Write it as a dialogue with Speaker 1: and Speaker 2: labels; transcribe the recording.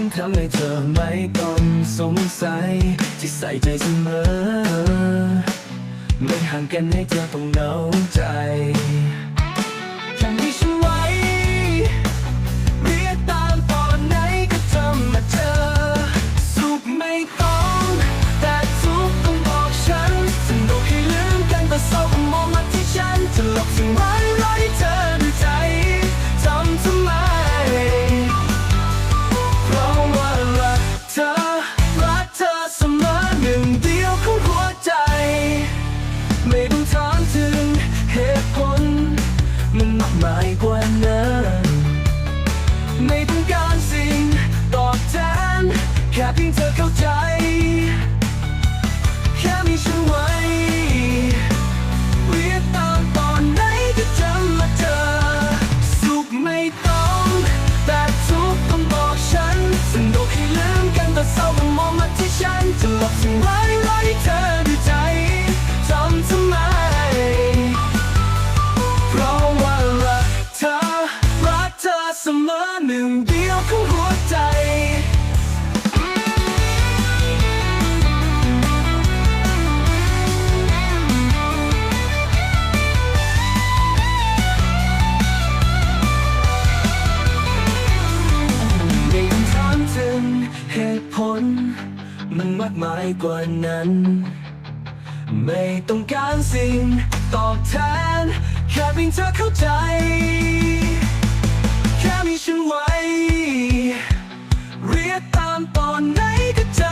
Speaker 1: ันทำให้เธอไม่ต้องสงสัย ที่ใส่ใจเสมอ ไม่ห่างกันให้เธอต้องเหงาใจ มันมากมายกว่านั้นไม่ต้องการสิ่งตอบแทนแค่เพียงเธอเข้าใจ น มันมากมายกว่านั้น ไม่ต้องการสิ่งตอบแทน แค่เพียงเธอเข้าใจ แค่มีฉันไว้ เรียกตามตอนไหนก็เจอ